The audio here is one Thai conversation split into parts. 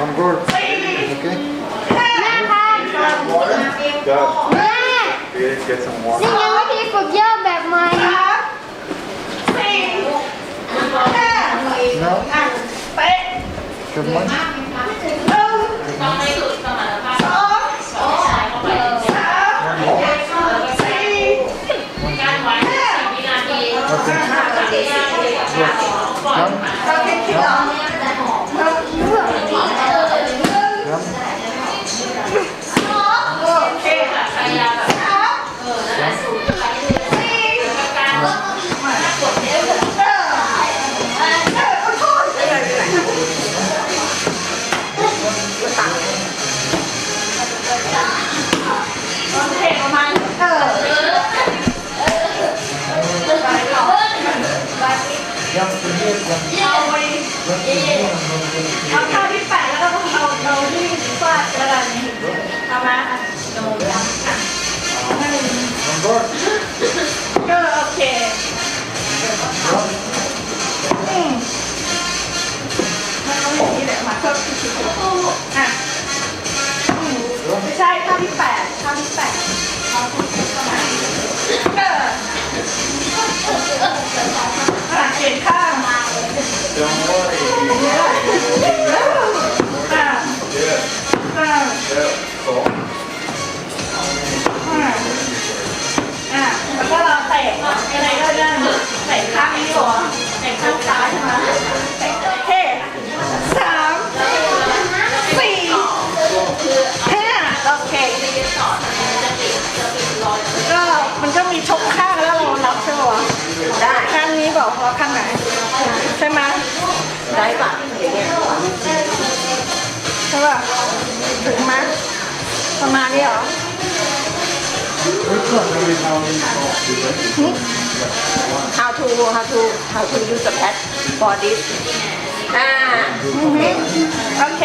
I'm good. Okay? Water? Yeah. Yeah, get some water. See, I'm looking for girl that mine. No? Good one. One more. Okay. Yes. Come. ได้ปะใช่ป่ะถึงไหมประมาณนี้เหรอ Which one will we now need? how to how to how to use the pad for this อ่าโอเค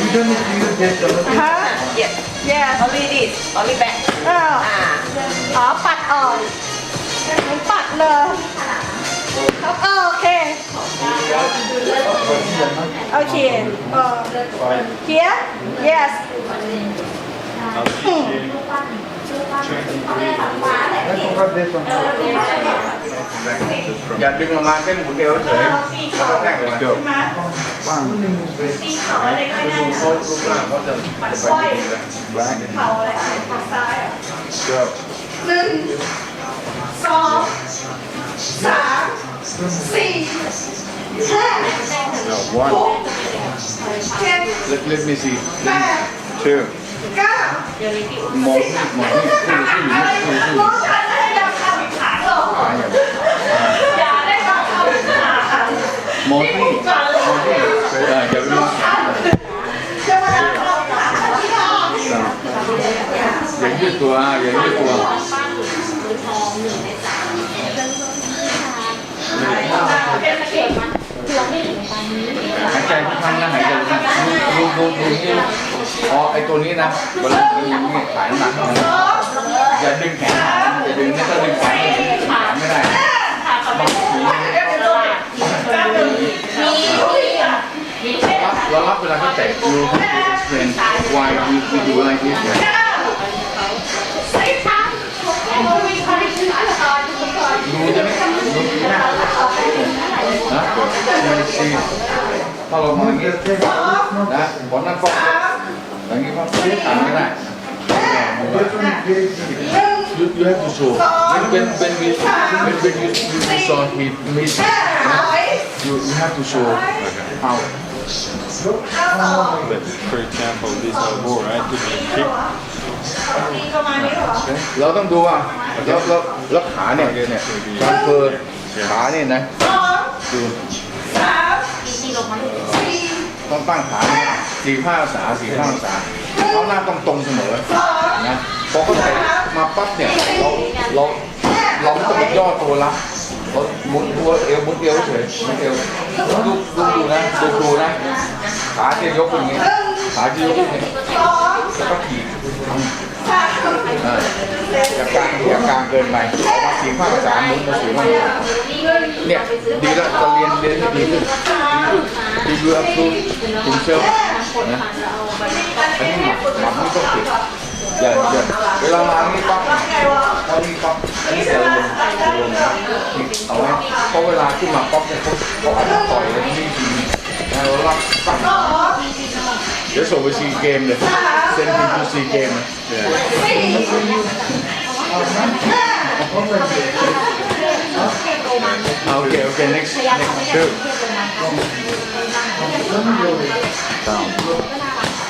You don't need to use that. other ฮะ yes yes only this only back เอออ่าอ๋อปัดออกมันปัดเลยครับเออ โอเค โอเคเออ here yes อย่าดึงออกมาแค่หมุนเดียวเฉยแล้วก็แทงเลยเดี๋ยวมา One. ตีเขาอะไรก็ได้นะเขารูปร่างเขาจะไปดีเลยเขาอะไรซ้ายอะ Go. หนึ่งสอง สามสี่ห้า No, one. เจ็ด Let, let me see. แปด Two. เก้าหมอนี่หมอนี่ผู้ผู้หญิงอะไรผู้หญิงน้องฉันให้ดังคำขาหรอกขาอย่างอย่าได้ดังคำขามอนี่มอนี่เอออย่าไปดูจะมาดังคำขาที่เรอย่ายืดตัวอย่ายืดตัวเป็นเก่ง หายใจทุกครั้งนะหายใจทุกครั้งดูดูดูนี่อ๋อไอตัวนี้นะเวลาดึงนี่ขายน้ำหนักนะอย่าดึงแขนอย่าดึงนี่ถ้าดึงแขนไม่ได้ต้องมีรับเรารับเวลาเขาแตะดูเขาดู explain why we we do like this เนี่ยดูจะไม่ดูหน้า นะไม่ซีถ้าเรามองอย่างนี้ Just take this one. นะบอลนั่งก็อย่างนี้ก็ทำไม่ได้ This one is very easy. you you have to show when when when we when when you you saw he miss you you have to show how But for example, this elbow, right, to be kicked, ประมาณนี้ เหรอเราต้องดูอะแล้วแล้วแล้วขาเนี่ยเนี่ยการเปิดขาเนี่ยนะสองดูสามสี่ต้องตั้งขาเนี่ยสี่ห้าองศาสี่ห้าองศาเขาหน้าต้องตรงเสมอนะพอเขาใส่มาปั๊บเนี่ยเราเราเราไม่ต้องไปย่อตัวรับเราหมุนตัวเอวหมุนเอวเฉยหมุนเอวดูดูดูนะดูดูนะขาจะยกอย่างงี้ขาจะยกอย่างงี้สองแล้วก็ขี่ส อย่ากลางอย่ากลางเกินไปออกมาสี่ข้างสามมุนมาสี่ข้างเนี่ยดีแล้วจะเรียนเรียนดีขึ้นดีดูอัพทูถึงเชลนะอันนี้หมักหมักไม่ต้องติดอย่าอย่าเวลามานี่ปั๊บพอนี่ปั๊บอันนี้จะลงลงนะนี่เอาไหมเพราะเวลาขึ้นมาปั๊บเนี่ยเขาเขาอาจจะต่อยแล้วไม่ดีนะเรารับปั๊บ เดี๋ยวส่งไปซีเกมเลยเซ็นทีดูซีเกมเลย Ah, Okay, okay, next, next two. Down.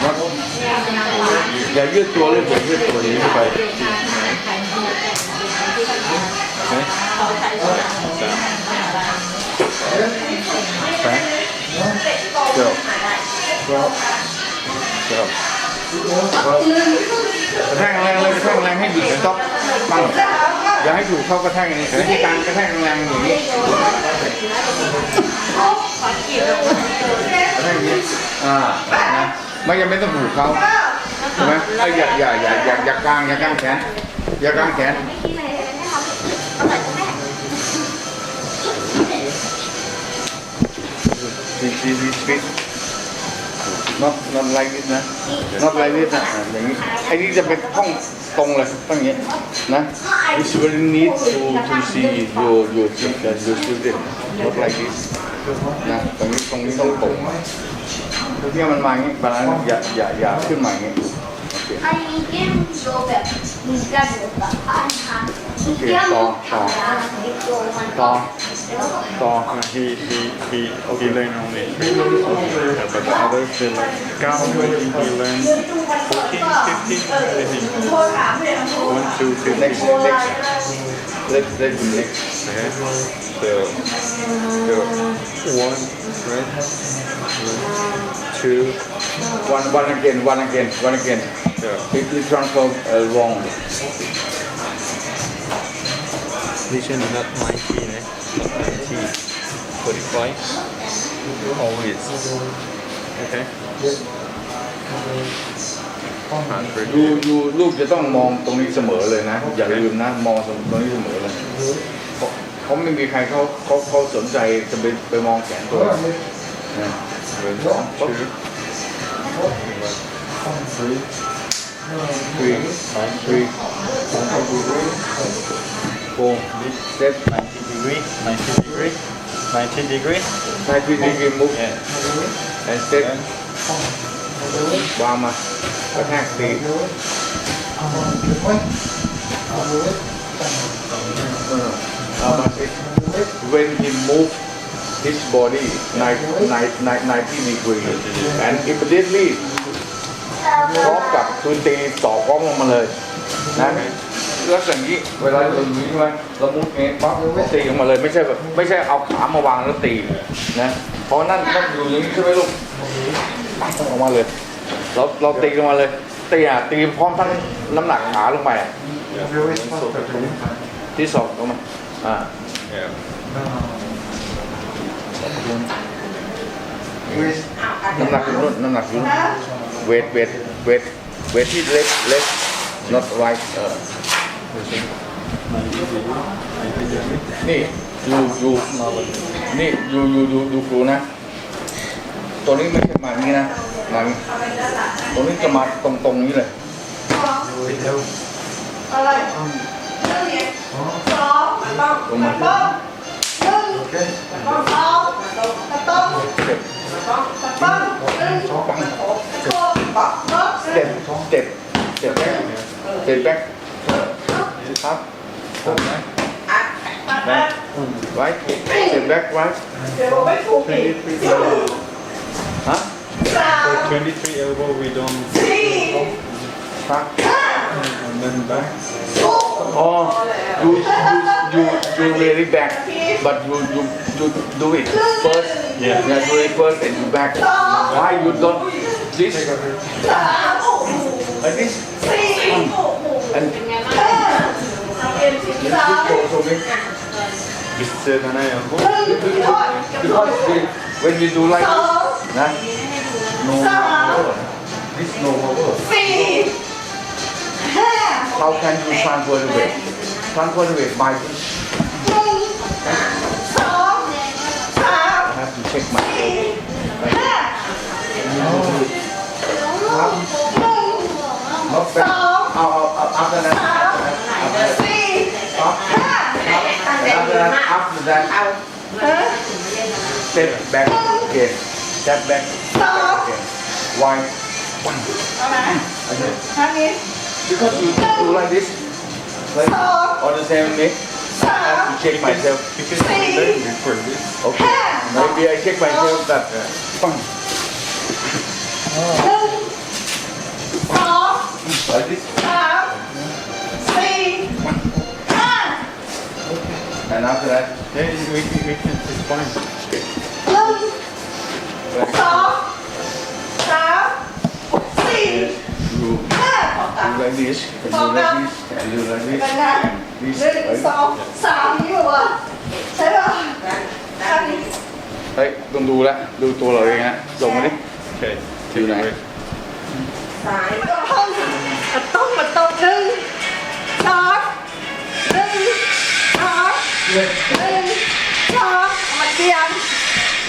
What? อย่ายืดตัวเลยอย่ายืดตัวนี้ไป Okay. Go. Go. Go. ก ระแทกแรงเลยกระแทกแรงให้บิดกระต๊อกปั้งอย่าให้ถูกเข้ากระแทกอย่างนี้วิธีการกระแทกแรงอย่างนี้กระแทกอย่างนี้อ่านะไม่ยังไม่ต้องถูกเขาใช่ไหมเอ้ยอย่าอย่าอย่าอย่าอย่ากางอย่ากางแขนอย่ากางแขนดีดีดี ฟิต not not like this นะ not like this นะอะอย่างนี้ไอ้นี่จะเป็นห้องตรงเลยต้องอย่างนี้นะ it's very need to to see your your children your children not like this นะตรงนี้ตรงนี้ต้องตรงเนี่ยมันมาอย่างนี้บาลานซ์อย่าอย่าอย่าขึ้นมาอย่างนี้โอเคอันนี้เกมโยแบบมีกระดูกแบบอันทันมี เกมต่อต่อโยมัน ต่อต่อ Uh, he he he he learned only three months, yeah, but the others they like Gao he he learned 14, 15, I think. One, two, three, next next let let him next Okay. So, so one, right? Two, one one again one again one again yeah. if you transfer uh, wrong This one is not 19, eh? Not 19. 45. Always. Okay. Transfer ยูยูลูกจะต้องมองตรงนี้เสมอเลยนะ อย่าลืมนะ มองตรงนี้เสมอเลยเขาเขาไม่มีใครเขาเขาเขาสนใจจะไปไปมองแขนตัวนะเดินสองปุ๊บ two, three three four step 90 degree, 90 degree, 90 degree. ใช้ที่ดีมุก Yeah. and step วางมากระแทกตีเออเอามาสิ when he move his body 90 90 90 degree and immediately พร้อมกับคือตีต่อพร้อมลงมาเลยนะแ ล้วอย่างนี้เวลาเราอยู่ใช่ไหมเรามุดเงี้ปั๊บตีลงมาเลยไม่ใช่แบบไม่ใช่เอาขามาวางแล้วตีนะเพราะนั่นนั่นอยู่อย่างนี้ใช่ไหมลูกปั๊บออกมาเลย เราเราตีลงมาเลยตีอะตีพร้อมทั้งน้ำหนักขาลงไปอะที่สองลงมาอ่าน้ำหนักอยู่นู่นน้ำหนักอยู่นู่นเวทเวทเวทเวทที่เล็กเล็ก not right เออ นี่อยู่อยู่นี่อยู่อยู่อยู่อยู่ครูนะ ตัวนี้ไม่ใช่มาอย่างนี้นะมาอย่างนี้ตัวนี้จะมาตรงตรงๆนี้เลยอะไรหนึ่งสองต้องตรงมาต้องหนึ่งต้องสองต้องเจ็บต้องหนึ่งปังต้องเจ็บเจ็บเจ็บแบ็คเจ็บแบ็ค ครับผมนะแบ็คไว้เจ็บแบ็คไว้ เดี๋ยวไม่ถูกอีก 23 elbow. ฮะ สาม For 23 elbow, we don't. สี่ ครับ And then back. หก Oh, you you you you really back, but you you you do it first. Yeah. Yeah, do it first and you back. Why you don't this สามหก like this สี่หก and because when we do like this, no. This no. How can you transfer the weight? Transfer the weight by this. I have to check my. Right. No. Not bad. I'll, I'll, I'll, after that. up ห้า after that after that เออ step back again step back สอง again why เอาไหนทางนี้ because you do like this like or the same way สา I ม have to check myself Because you learn before this. okay maybe I check myself that uh, หนึ่งสอง like this and after that Yeah, we, we, we can, it's fine. หนึ่งสองสามสี่ you ห้า do like this and do like this and do like this เป็นไง this หนึ่ง right? สองสามนี่แบบว่าใช่ป่ะข้างนี้เฮ้ยต้องดูแล้วดูตัวเราเองฮะส่งมาดิ Okay. Do that. Wait. ต้องมันต้องมันต้องหนึ่งสองหนึ่งสอง หนึ่งสองมันเตียง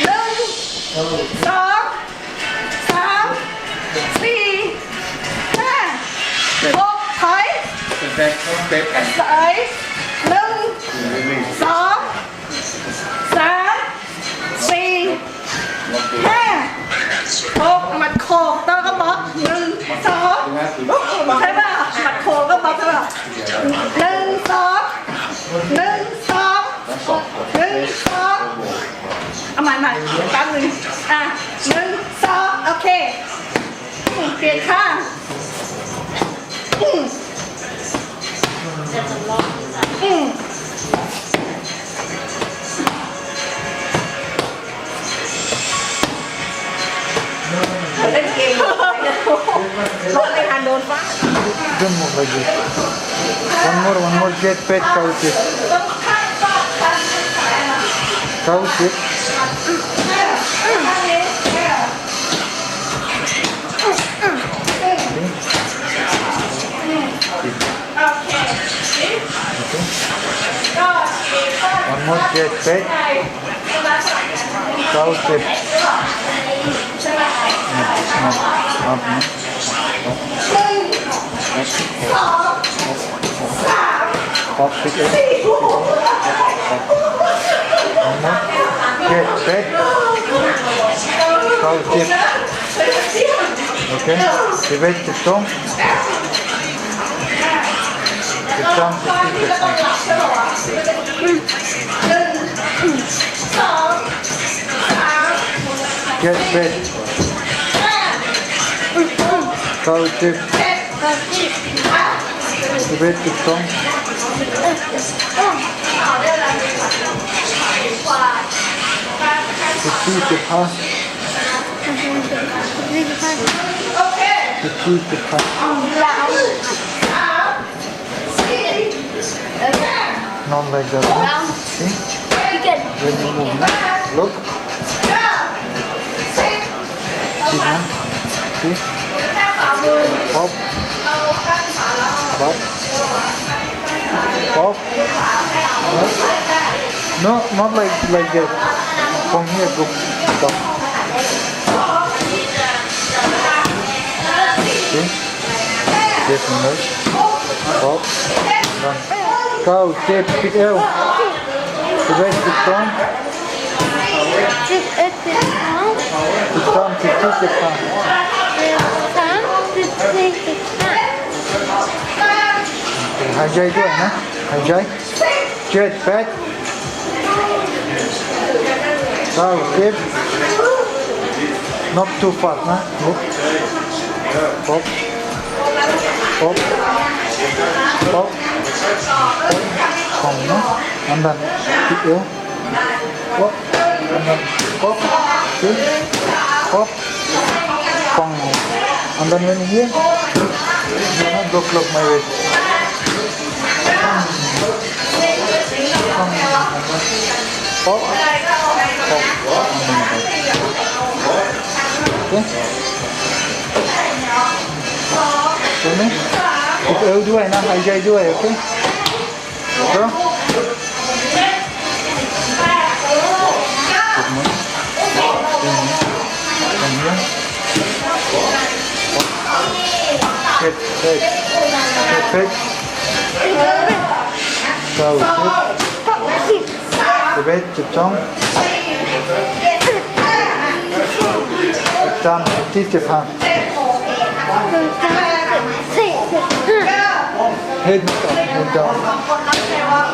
หนึ่งสองสามสี่ห้าหกถอย step step and ถอยหนึ่งสองสามสี่ห้าหกหมัดโคกต้องก็บล็อกหนึ่งสองใช่ป่ะหมัดโคกก็บล็อกใช่ป่ะหนึ่งสองหนึ่ง เอาใหม่ใหม่แป๊บหนึงอ่ะหนึ่งสองโอเคอืมเปลี่ยนข้างอืมอืม เล่นเกมรถไม่ทันโดนฟ้า Don't move like this. One more, one more jet pet cow tip. ต้อ งข้างซ้ายข้างซ้ายนะ Cow tip. ข้างนี้โอเคก็มีข้อ One more jet pet ใช่ใช่ไหม cow tip. ใช่ไหม Up, up, หนึ่งสองสาม up, pick it. สี่ One more. Oké, oké. Okay. je weet de tong. De tong is Get bed. Gouden tip. Je weet. Repeat the past. Repeat the past. Not like that. Round. See? When you move, look. See now? See? Pop. Pop. Pop. No, not like like that. Kom hier, Broek. Stop. Dit is een Dan. Kou, tip, piet, eeuw. De beste kan. Het is het kan. Het is jij hè? Jij? Jet, vet. That was. Not too fast, huh? Look. Pop. Pop. Pop. Pop. Come, no? And then keep you. Pop. And then pop. See? Pop. Come. And then when here, you go clock my way. Come. Come. có có Oke. Ini. Itu eu dua nah, aja dua ya, oke. Oke. Perfect. Perfect. Perfect. Perfect. 11, 12, 13, 14, 15 hết một trọng, một trọng,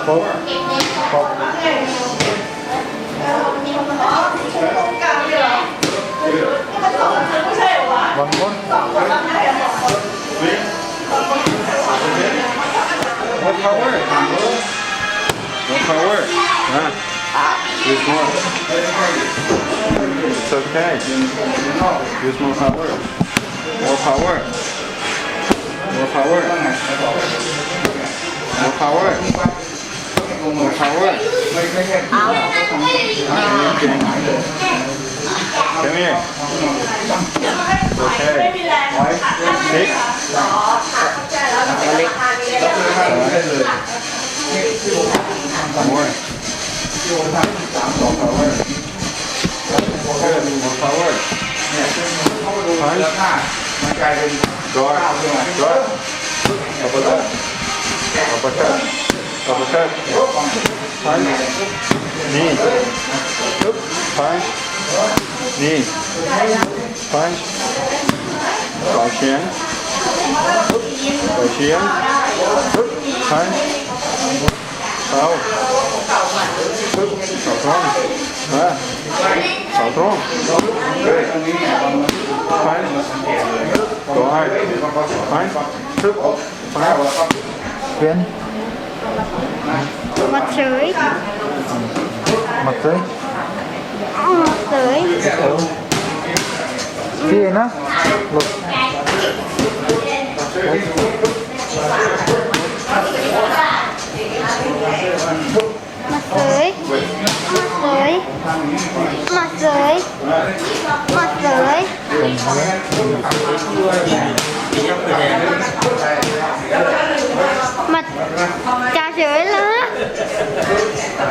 bốn, bốn, บางคนบางคน power. No power. Ah. Use more. It's okay. Use more power. More power. More power. More power. More power. Come here. Okay. ไโยนทั้งสามสองเขาเลยหัวเขาหนึ่งหัวเขาเลยเนี่ยเป็นเขาดูเสื้อผ้ามันกลายเป็นร้อยร้อยขอบคุณครับขอบคุณครับขอบคุณครับไปนี่ปึ๊บไปนี่ไปขอเชียงขอเชียงปึ๊บไป không. Sầu thon. Hả? Sầu thon. Phải. Có ai? Phải. Thức. Phải. Quyên. Mặt sưởi. Mặt sưởi. Ờ, mặt sưởi. Kia nó. Lục. Đấy. Mặt dưới. Mặt dưới. Mặt dưới. Mặt cá dưới là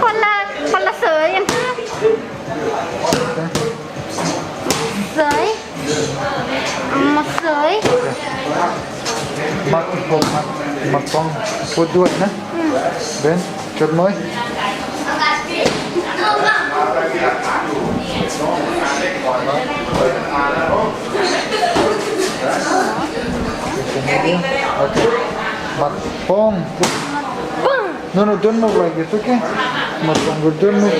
Hoặc là Hoặc là dưới em khác Dưới. Mặt dưới. Mặt con Mặt con Cô đuổi nữa Ben, kjøp meg. Okay. But boom. No, no, don't move like this, okay? Much longer. Don't move.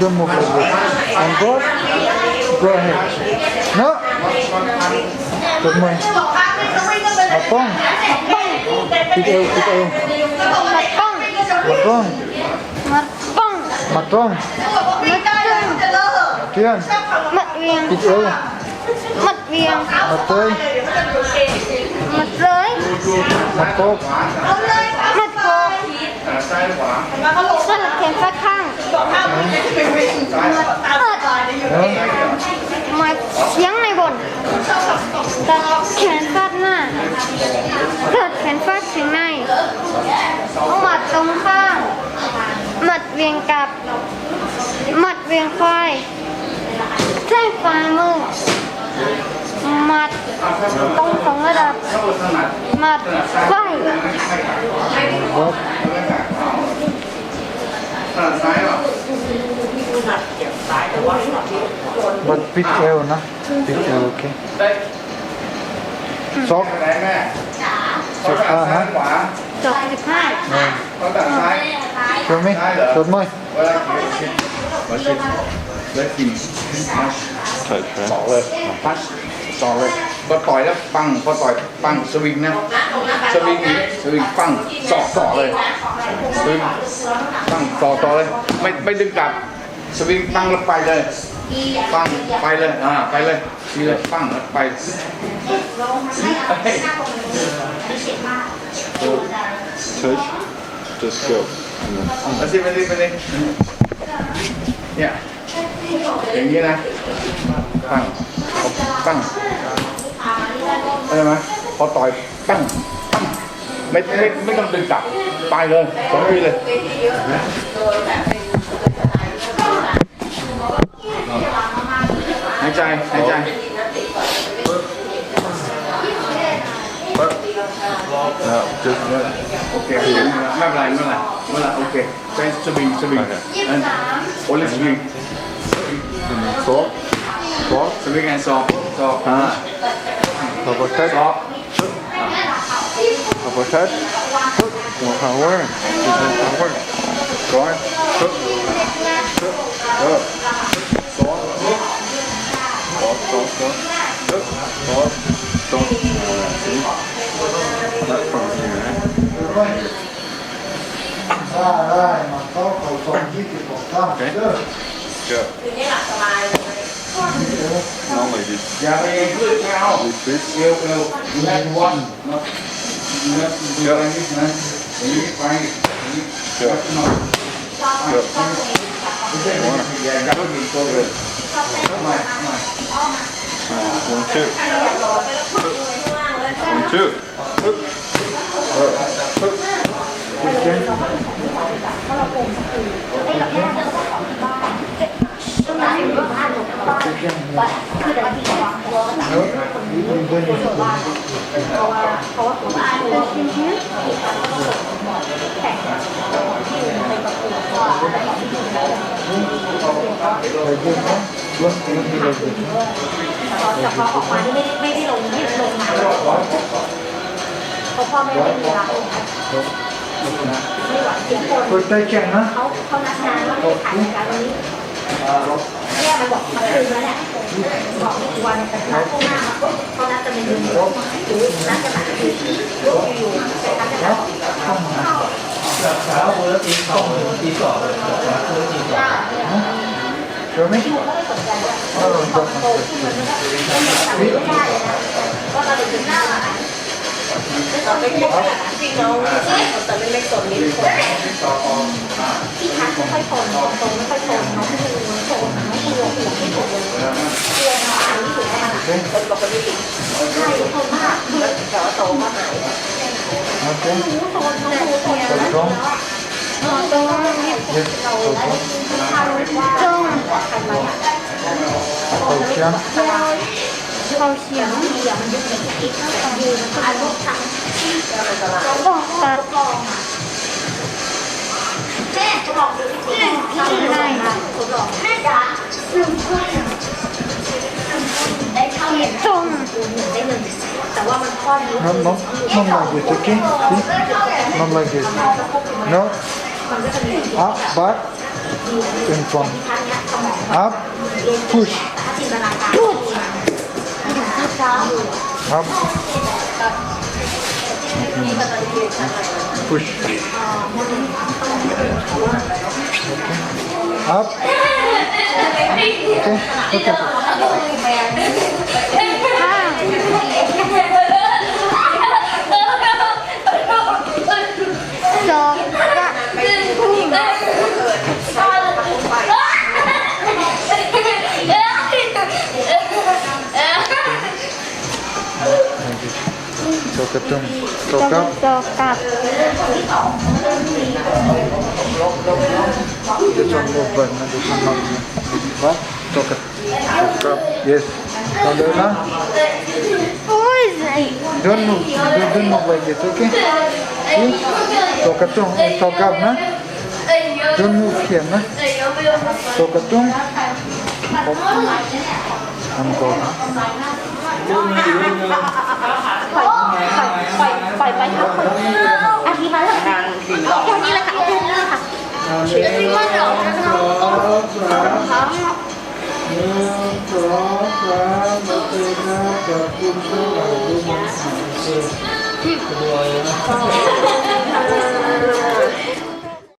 Don't move like this. On board. Go ahead. No. Good morning. Apong. Ikaw, ikaw. Marcon. Marcon. Marcon. Tuyên. Mặt viên. Ít ơi. Mặt viên. Mặt tươi. Mặt rơi. Mặt cột. Mặt cột. Sao là kèm phát khăn? Ừ. Mặt ớt. มาป้องมาตึงเทียนมัดเวียงปิดเอวมัดเวียงมาเตยมัดเลยมาโกกมัดโกงซ้ายขวาสลับแขนข้างข้างเออมัดเสียงในบนตัดแขนฟาดหน้าตัดแขนฟาดเสียงในเอามัดตรงข้าง หมัดเวียงกลับ หมัดเวียงควายใช้ฝ่ามือ หมัดตรงสองระดับ หมัดไฟวัดถนัดซ้ายเปล่าวัดปิดเอวนะปิดเอวโอเคซอกไหนแม่ซอกขาซ้านะยขวาจบสิบห้าเขาตัดซ้ายช่วยไหมจดมือเวลาเขียนชิดมาชิดแล้วกิน Touch, ต่อ right? เลยพัชต่อเลยพอต่อยแล้วปังพอต่อยปังสวิงนะสวิงนี้สวิงปังสอกต่อเลยสวิงปังต่อต่อเลย ไม่ไม่ดึงกลับ สวิงปังแล้วไปเลย ปังไปเลย อ่า ไปเลยทีเลยปังแล้วไปเฮ้ย Touch. Just go. มาสิมาสิมาสิเนี่ย อย่างนี้นะปั้งปั้งอะไรไหมพอต่อยปั้งปั้งไม่ไม่ไม่ต้องดึงกลับไปเลยสองทีเลย หายใจหายใจโอเคไม่เป็นไรไม่เป็นไรไม่เป็นไรโอเคใช้สวิงสวิงอันโอลิสวิง ซอฟซอฟ สวิงแอนด์ซอฟซอฟ อ่าอัปเปอร์คัต ซอฟ อัปเปอร์คัตหัวพาวเวอร์หัวพาวเวอร์ก่อนฮึบฮึบเออ tốt tốt rất tốt tốt chính rất phần rồi rồi mà có cầu tổng chí thì còn sao chưa chưa nó mày đi dạ mày em cứ cao biết yêu yêu you had one not not you had this man you find it chưa chưa นี้ไปอย่างนี้ Good. มา Good. ไม่ใช่อย่าอย่าต้องยิงตัวเลยไม่ไม่ Uh, one, two. One, two. Hup. Uh, hup. Don't don't be like this. แต่พอออกมานี่ไม่ไม่ได้ลงไม่ลงน้ำเพราะพ่อแม่ไม่มีรับไม่ไหวเสียคน Protection, huh? เขาเขานัดงานว่าจะถ่ายรายการวันนี้เนี่ยมันบอกมาคืนแล้วเนี่ยบอกไม่กี่วันแต่นัดพวกหน้ามาปุ๊บเขานัดจะเป็นเดือนหรือนัดจะมาคืออยู่นแต่เข้าสร็จนัดจะมา Show me. โต ขึ้นมันไม่ได้ทำไม่ได้เลยนะก็เราถึงหน้าหลานตอนเล็กๆอะพี่น้องตอนเล็กๆตอนนี้คนที่ทักไม่ค่อยทนโตไม่ค่อยทนน้องไม่รู้ทนน้องกลัวหัวไม่ทนเลยกลัวมาอันนี้อยู่ประมาณคนปกติใช่ทนมากแต่ว่าโตมาหาย Okay. รู้ทนน้องรู้ทนแล้ว So strong. ตรง Yes. So strong. ถ้ารู้ว่าตรงใครมาอะ Position. เขาเสียงเดี๋ยวมันจะเป็นคิดตั้งแต่ยืนมันก็รู้ทักต้องตัดแม่ทดลองดูที่ไหนทดลองแม่จ๋าหนึ่งคนได้เท่าเห็นตรงได้หนึ่งแต่ว่ 좀 가오시앙 Not, not, not like this, okay? Not like this. No? Up, back, in front. ครั้งนี้สมอง Up, push. ถ้าจินตนาการพูดพูดจ้า Up. Push. Up. Okay. Okay. ส So katum. ต So รง up. สองกับ This one move back, no, this one not move. What? So kat. So up. Yes. So Luna, โอ้ย don't move. Don't, don't move like this, okay? See? So katum. So up, na? Don't move here, na? So katum. I'm going. ปล่อยปล่อยไปครับคนอาทิตย์มาแล้วทางสี่รอแค่นี้แหละค่ะแค่นี้ค่ะชีวิตที่ว่าเรานะคะ Satu,